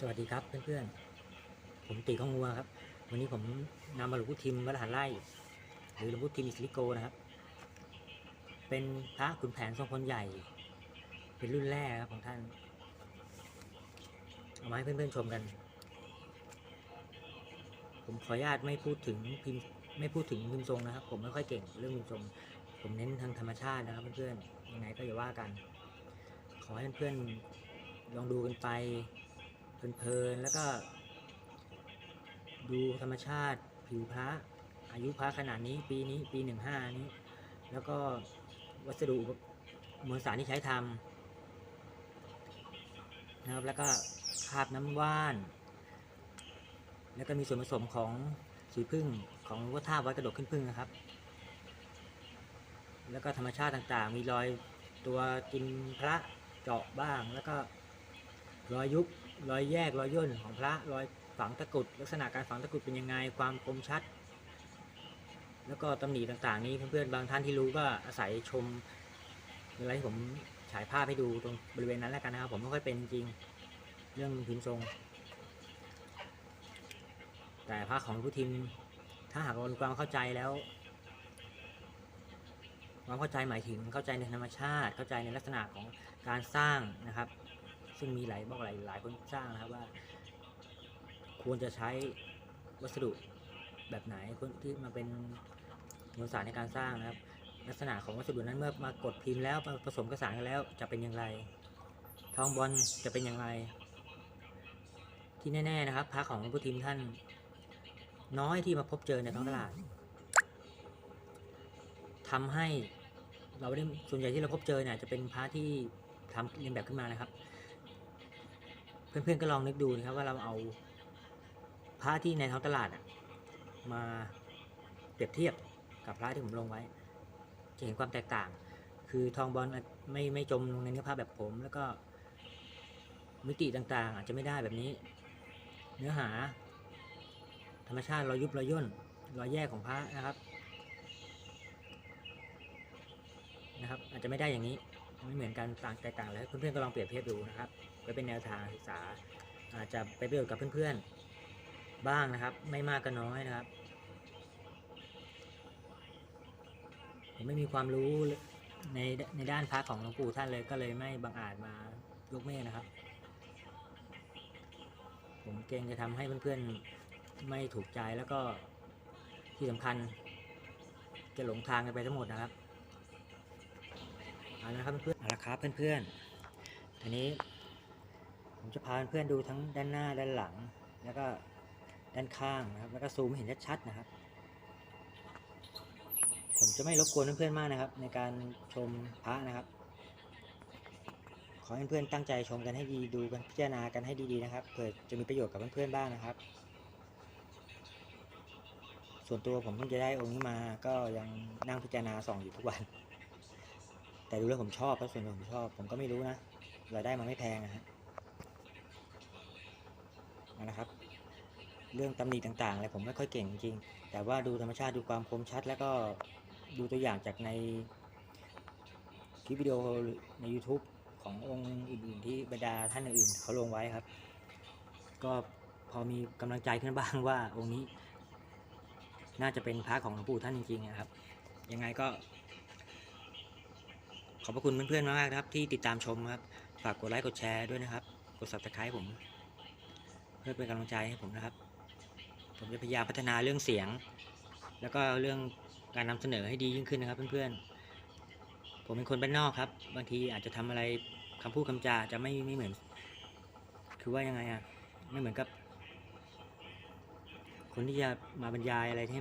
สวัสดีครับเพื่อนๆ ผมตีข้องงัวครับ วันนี้ผมนำมาหลวงพ่อทิมวัดหารไร่หรือหลวงพ่อทิมอิสริโกนะครับ เป็นพระขุนแผนทรงพลใหญ่ เป็นรุ่นแรกครับของท่าน เอามาให้เพื่อนๆชมกัน ผมขออนุญาตไม่พูดถึงพิมพ์ไม่พูดถึงพิมพ์ทรงนะครับ ผมไม่ค่อยเก่งเรื่องพิมพ์ทรง ผมเน้นทางธรรมชาตินะครับเพื่อนๆ ยังไงก็อย่าว่ากัน ขอให้เพื่อนๆลองดูกันไป เพลินๆแล้วก็ ดูธรรมชาติผิวพระ อายุพระขนาดนี้ปีนี้ปีหนึ่งห้านี้ แล้วก็วัสดุมวลสารที่ใช้ทำนะครับแล้วก็คาบน้ำว่าน แล้วก็มีส่วนผสมของสีพึ่งของวัฒท่าวัดกระโดกขึ้นพึ่งนะครับ แล้วก็ธรรมชาติต่างๆ มีรอยตัวกินพระเจาะบ้าง แล้วก็รอยยุบ รอยแยกรอยย่นของพระรอยฝังตะกุดลักษณะการฝังตะกุดเป็นยังไงความคมชัด แล้วก็ตำหนิต่างๆ นี้เพื่อนๆบางท่านที่รู้ก็อาศัยชมเวลาที่ผมฉายภาพให้ดูตรงบริเวณนั้นแล้วกันนะครับผมไม่ค่อยเป็นจริงเรื่องพิมพ์ทรง แต่พระของผู้ทิมถ้าหากเราความเข้าใจแล้วความเข้าใจหมายถึงเข้าใจในธรรมชาติ เข้าใจในลักษณะของการสร้างนะครับ ซึ่งมีหลายบอกหลายหลายคนสร้างนะครับว่า ควรจะใช้วัสดุแบบไหนที่มาเป็นมวลสารในการสร้างนะครับ ลักษณะของวัสดุนั้นเมื่อมากดพิมพ์แล้วมาผสมกระสานกันแล้วจะเป็นอย่างไร ทองบอลจะเป็นอย่างไร ที่แน่ ๆนะครับพระของหลวงพ่อทิมท่าน น้อยที่มาพบเจอในท้องตลาดทำให้เราได้ส่วนใหญ่ที่เราพบเจอเนี่ยจะเป็นพระที่ทำเรียนแบบขึ้นมานะครับ เพื่อนๆก็ลองนึกดูนะครับว่าเราเอาพระที่ในท้องตลาดมาเปรียบเทียบกับพระที่ผมลงไว้ จะเห็นความแตกต่าง คือทองบอลไม่ไม่จมลงในเนื้อผ้าแบบผม แล้วก็มิติต่างๆ อาจจะไม่ได้แบบนี้ เนื้อหา ธรรมชาติรอยยุบรอยย่นรอยแยกของพระนะครับนะครับ อาจจะไม่ได้อย่างนี้ ไม่เหมือนกันต่างแตกต่างแล้วเพื่อนๆก็ลองเปรียบเทียบดูนะครับไว้เป็นแนวทางศึกษาอาจจะไปประโยชน์กับเพื่อนๆ บ้างนะครับ ไม่มากก็น้อยนะครับผมไม่มีความรู้ในในด้านพระของหลวงปู่ท่านเลยก็เลยไม่บังอาจมายกเมฆนะครับ ผมเกรงจะทำให้เพื่อนๆไม่ถูกใจแล้วก็ที่สำคัญจะหลงทางกันไปทั้งหมดนะครับ เอาละครับเพื่อนเอาละครับเพื่อนๆทีนี้ ผมจะพาเพื่อนดูทั้งด้านหน้าด้านหลัง แล้วก็ด้านข้างนะครับ แล้วก็ซูมให้เห็นชัดๆนะครับ ผมจะไม่รบกวนเพื่อนๆมากนะครับ ในการชมพระนะครับ ขอให้เพื่อนๆตั้งใจชมกันให้ดีดูกันพิจารณากันให้ดีๆนะครับเผื่อจะมีประโยชน์กับเพื่อนๆบ้างนะครับ ส่วนตัวผมเพิ่งจะได้องค์นี้มาก็ยังนั่งพิจารณาส่องอยู่ทุกวัน แต่ดูแล้วผมชอบแล้วส่วนผมชอบ ผมก็ไม่รู้นะรายได้มันไม่แพงนะฮะเอาละครับ เรื่องตำหนิต่างๆอะไรผมไม่ค่อยเก่งจริง แต่ว่าดูธรรมชาติดูความคมชัด แล้วก็ดูตัวอย่างจากในคลิปวิดีโอใน YouTube ขององค์อื่นๆ ที่บรรดาท่านอื่นเขาลงไว้ครับ ก็พอมีกำลังใจขึ้นบ้างว่าองค์นี้ น่าจะเป็นพระของหลวงปู่ท่านจริงๆนะครับ ยังไงก็ อบพระคุณเพื่อนๆมากๆครับ ที่ติดตามชมครับ ฝากกดไลค์กดแชร์ด้วยนะครับ กด subscribe ผม เพื่อเป็นกำลังใจให้ผมนะครับ ผมจะพยายามพัฒนาเรื่องเสียง แล้วก็เรื่องการนำเสนอให้ดียิ่งขึ้นนะครับเพื่อนๆ ผมเป็นคนบ้านนอกครับ บางทีอาจจะทำอะไรคำพูดคำจาจะไม่ไม่เหมือน คือว่ายังไงอะไม่เหมือนกับ คนที่จะมาบรรยายอะไรให้